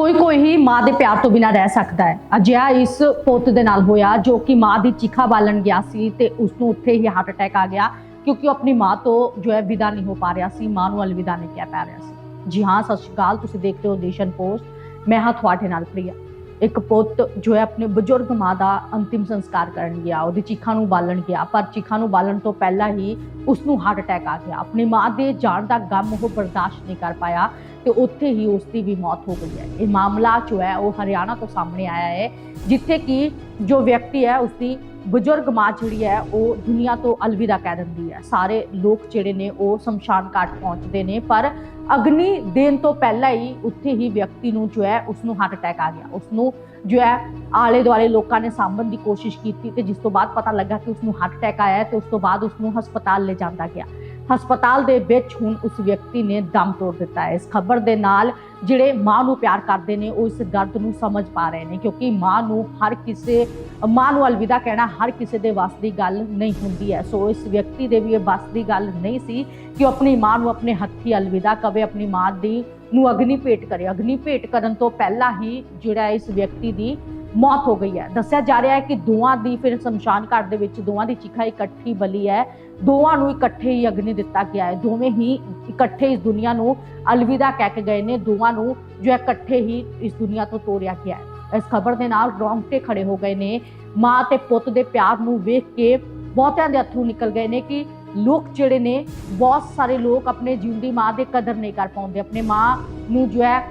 ਕੋਈ ਕੋਈ ਹੀ ਮਾਂ ਦੇ ਪਿਆਰ ਤੋਂ ਬਿਨਾਂ ਰਹਿ ਸਕਦਾ ਹੈ। ਅਜਿਹਾ ਇਸ ਪੁੱਤ ਦੇ ਨਾਲ ਹੋਇਆ ਜੋ ਕਿ ਮਾਂ ਦੀ ਚੀਖਾ ਬਾਲਣ ਗਿਆ ਸੀ ਤੇ ਉਸ ਨੂੰ ਉੱਥੇ ਹੀ ਹਾਰਟ ਅਟੈਕ ਆ ਗਿਆ ਕਿਉਂਕਿ ਉਹ ਆਪਣੀ ਮਾਂ ਤੋਂ ਜੋ ਹੈ ਵਿਦਾ ਨਹੀਂ ਹੋ ਪਾ ਰਿਹਾ ਸੀ, ਮਾਂ ਨੂੰ ਅਲਵਿਦਾ ਨਹੀਂ ਕਹਿ ਪਾ ਰਿਹਾ ਸੀ। ਜੀ ਹਾਂ, ਸਤਿ ਸ਼੍ਰੀ ਅਕਾਲ, ਤੁਸੀਂ ਦੇਖਦੇ ਹੋ ਨੇਸ਼ਨ ਪੋਸਟ। ਮੈਂ ਹਾਂ ਤੁਹਾਡੇ ਨਾਲ ਪ੍ਰਿਆ। ਇੱਕ ਪੁੱਤ ਜੋ ਹੈ ਆਪਣੇ ਬਜ਼ੁਰਗ ਮਾਂ ਦਾ ਅੰਤਿਮ ਸੰਸਕਾਰ ਕਰਨ ਗਿਆ, ਉਹਦੀ ਚੀਖਾਂ ਨੂੰ ਬਾਲਣ ਗਿਆ, ਪਰ ਚੀਖਾਂ ਨੂੰ ਬਾਲਣ ਤੋਂ ਪਹਿਲਾਂ ਹੀ ਉਸ ਨੂੰ ਹਾਰਟ ਅਟੈਕ ਆ ਗਿਆ। ਆਪਣੀ ਮਾਂ ਦੇ ਜਾਣ ਦਾ ਗਮ ਉਹ ਬਰਦਾਸ਼ਤ ਨਹੀਂ ਕਰ ਪਾਇਆ ਤੇ ਉੱਥੇ ਹੀ ਉਸ ਦੀ ਵੀ ਮੌਤ ਹੋ ਗਈ ਹੈ। ਇਹ ਮਾਮਲਾ ਜੋ ਹੈ ਉਹ ਹਰਿਆਣਾ ਤੋਂ ਸਾਹਮਣੇ ਆਇਆ ਹੈ, ਜਿੱਥੇ ਕਿ ਜੋ ਵਿਅਕਤੀ ਹੈ ਉਸ ਦੀ ਬਜ਼ੁਰਗ ਮਾਂ ਜਿਹੜੀ ਹੈ, ਉਹ ਦੁਨੀਆ ਤੋਂ ਅਲਵਿਦਾ ਕਹਿ ਦਿੰਦੀ ਹੈ। ਸਾਰੇ ਲੋਕ ਜਿਹੜੇ ਨੇ, ਉਹ ਸ਼ਮਸ਼ਾਨ ਘਾਟ ਪਹੁੰਚਦੇ ਨੇ, ਪਰ ਅਗਨੀ ਦੇਣ ਤੋਂ ਪਹਿਲਾਂ ਹੀ ਉੱਥੇ ਹੀ ਵਿਅਕਤੀ ਨੂੰ ਜੋ ਹੈ ਉਸ ਨੂੰ ਹਾਰਟ ਅਟੈਕ ਆ ਗਿਆ। ਉਸ ਨੂੰ ਜੋ ਹੈ ਆਲੇ ਦੁਆਲੇ ਲੋਕਾਂ ਨੇ ਸਾਂਭਣ ਦੀ ਕੋਸ਼ਿਸ਼ ਕੀਤੀ ਤੇ ਜਿਸ ਤੋਂ ਬਾਅਦ ਪਤਾ ਲੱਗਾ ਕਿ ਉਸ ਨੂੰ ਹਾਰਟ ਅਟੈਕ ਆਇਆ ਹੈ ਤੇ ਉਸ ਤੋਂ ਬਾਅਦ ਉਸ ਨੂੰ ਹਸਪਤਾਲ ਲੈ ਜਾਂਦਾ ਗਿਆ। ਹਸਪਤਾਲ ਦੇ ਵਿੱਚ ਹੁਣ ਉਸ ਵਿਅਕਤੀ ਨੇ ਦਮ ਤੋੜ ਦਿੱਤਾ ਹੈ। ਇਸ ਖਬਰ ਦੇ ਨਾਲ ਜਿਹੜੇ ਮਾਂ ਨੂੰ ਪਿਆਰ ਕਰਦੇ ਨੇ, ਉਹ ਇਸ ਦਰਦ ਨੂੰ ਸਮਝ ਪਾ ਰਹੇ ਨੇ ਕਿਉਂਕਿ ਮਾਂ ਨੂੰ ਹਰ ਕਿਸੇ, ਮਾਂ ਨੂੰ ਅਲਵਿਦਾ ਕਹਿਣਾ ਹਰ ਕਿਸੇ ਦੇ ਵੱਸ ਦੀ ਗੱਲ ਨਹੀਂ ਹੁੰਦੀ ਹੈ। ਸੋ ਇਸ ਵਿਅਕਤੀ ਦੇ ਵੀ ਇਹ ਵੱਸ ਦੀ ਗੱਲ ਨਹੀਂ ਸੀ ਕਿ ਉਹ ਆਪਣੀ ਮਾਂ ਨੂੰ ਆਪਣੇ ਹੱਥੀ ਅਲਵਿਦਾ ਕਵੇ, ਆਪਣੀ ਮਾਂ ਦੀ ਨੂੰ ਅਗਨੀ ਭੇਟ ਕਰੇ। ਅਗਨੀ ਭੇਟ ਕਰਨ ਤੋਂ ਪਹਿਲਾਂ ਹੀ ਜਿਹੜਾ ਇਸ ਵਿਅਕਤੀ ਦੀ ਮੌਤ ਹੋ ਗਈ ਹੈ। ਦੱਸਿਆ ਜਾ ਰਿਹਾ ਹੈ ਕਿ ਦੋਵਾਂ ਦੀ ਫਿਰ ਸ਼ਮਸ਼ਾਨ ਘਾਟ ਦੇ ਵਿੱਚ ਦੋਵਾਂ ਦੀ ਚਿਖਾ ਇਕੱਠੀ ਬਲੀ ਹੈ। ਦੋਵਾਂ ਨੂੰ ਇਕੱਠੇ ਹੀ ਅਗਨੀ ਦਿੱਤਾ ਗਿਆ ਹੈ। ਦੋਵੇਂ ਹੀ ਇਕੱਠੇ ਇਸ ਦੁਨੀਆ ਨੂੰ ਅਲਵਿਦਾ ਕਹਿ ਕੇ ਗਏ ਨੇ। ਦੋਵਾਂ ਨੂੰ ਜੋ ਹੈ ਇਕੱਠੇ ਹੀ ਇਸ ਦੁਨੀਆ ਤੋਂ ਤੋਰਿਆ ਗਿਆ ਹੈ। ਇਸ ਖਬਰ ਦੇ ਨਾਲ ਰੌਂਗਟੇ ਖੜੇ ਹੋ ਗਏ ਨੇ। ਮਾਂ ਤੇ ਪੁੱਤ ਦੇ ਪਿਆਰ ਨੂੰ ਵੇਖ ਕੇ ਬਹੁਤਿਆਂ ਦੇ ਅਥਰੂ ਨਿਕਲ ਗਏ ਨੇ ਕਿ ਲੋਕ ਜਿਹੜੇ ਨੇ, ਬਹੁਤ ਸਾਰੇ ਲੋਕ ਆਪਣੇ ਜਿਉਂਦੀ ਮਾਂ ਦੇ ਕਦਰ ਨਹੀਂ ਕਰ ਪਾਉਂਦੇ। ਆਪਣੇ ਮਾਂ ਨੂੰ ਜੋ ਹੈ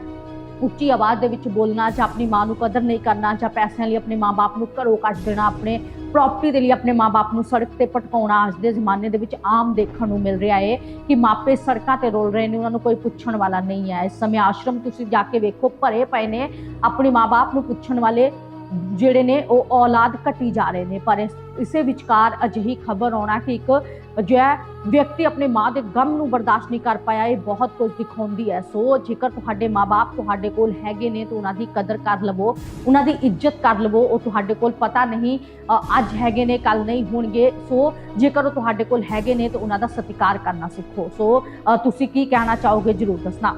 ਉੱਚੀ ਆਵਾਜ਼ ਦੇ ਵਿੱਚ ਬੋਲਣਾ ਜਾਂ ਆਪਣੀ ਮਾਂ ਨੂੰ ਕਦਰ ਨਹੀਂ ਕਰਨਾ ਜਾਂ ਪੈਸਿਆਂ ਲਈ ਆਪਣੇ ਮਾਪੇ ਨੂੰ ਘਰੋਂ ਕੱਢ ਦੇਣਾ, ਆਪਣੇ ਪ੍ਰਾਪਰਟੀ ਦੇ ਲਈ ਆਪਣੇ ਮਾਪੇ ਨੂੰ ਸੜਕ ਤੇ ਪਟਕਾਉਣਾ ਅੱਜ ਦੇ ਜ਼ਮਾਨੇ ਦੇ ਵਿੱਚ ਆਮ ਦੇਖਣ ਨੂੰ ਮਿਲ ਰਿਹਾ ਹੈ ਕਿ ਮਾਪੇ ਸੜਕਾਂ ਤੇ ਰੋਲ ਰਹੇ ਨੇ, ਉਹਨਾਂ ਨੂੰ ਕੋਈ ਪੁੱਛਣ ਵਾਲਾ ਨਹੀਂ ਹੈ। ਇਸ ਸਮੇਂ ਆਸ਼ਰਮ ਤੁਸੀਂ ਜਾ ਕੇ ਵੇਖੋ, ਭਰੇ ਪਏ ਨੇ। ਆਪਣੇ ਮਾਪੇ ਨੂੰ ਪੁੱਛਣ ਵਾਲੇ ਜਿਹੜੇ ਨੇ ਉਹ ਔਲਾਦ ਘਟੀ ਜਾ ਰਹੇ ਨੇ, ਪਰ ਇਸੇ ਵਿਚਕਾਰ ਅਜਿਹੀ ਖਬਰ ਆਉਣਾ ਕਿ ਇੱਕ ਜੋ ਵਿਅਕਤੀ ਆਪਣੇ ਮਾਂ ਦੇ ਗਮ ਨੂੰ ਬਰਦਾਸ਼ਤ ਨਹੀਂ ਕਰ ਪਾਇਆ, ਇਹ ਬਹੁਤ ਕੁਝ ਦਿਖਾਉਂਦੀ ਹੈ। ਸੋ ਜੇਕਰ ਤੁਹਾਡੇ ਮਾਪੇ ਤੁਹਾਡੇ ਕੋਲ ਹੈਗੇ ਨੇ ਤਾਂ ਉਹਨਾਂ ਦੀ ਕਦਰ ਕਰ ਲਵੋ, ਉਹਨਾਂ ਦੀ ਇੱਜ਼ਤ ਕਰ ਲਵੋ, ਉਹ ਤੁਹਾਡੇ ਕੋਲ ਪਤਾ ਨਹੀਂ ਅੱਜ ਹੈਗੇ ਨੇ ਕੱਲ ਨਹੀਂ ਹੋਣਗੇ। ਸੋ ਜੇਕਰ ਉਹ ਤੁਹਾਡੇ ਕੋਲ ਹੈਗੇ ਨੇ ਤਾਂ ਉਹਨਾਂ ਦਾ ਸਤਿਕਾਰ ਕਰਨਾ ਸਿੱਖੋ। ਸੋ ਤੁਸੀਂ ਕੀ ਕਹਿਣਾ ਚਾਹੋਗੇ? ਜਰੂਰ ਦੱਸਣਾ।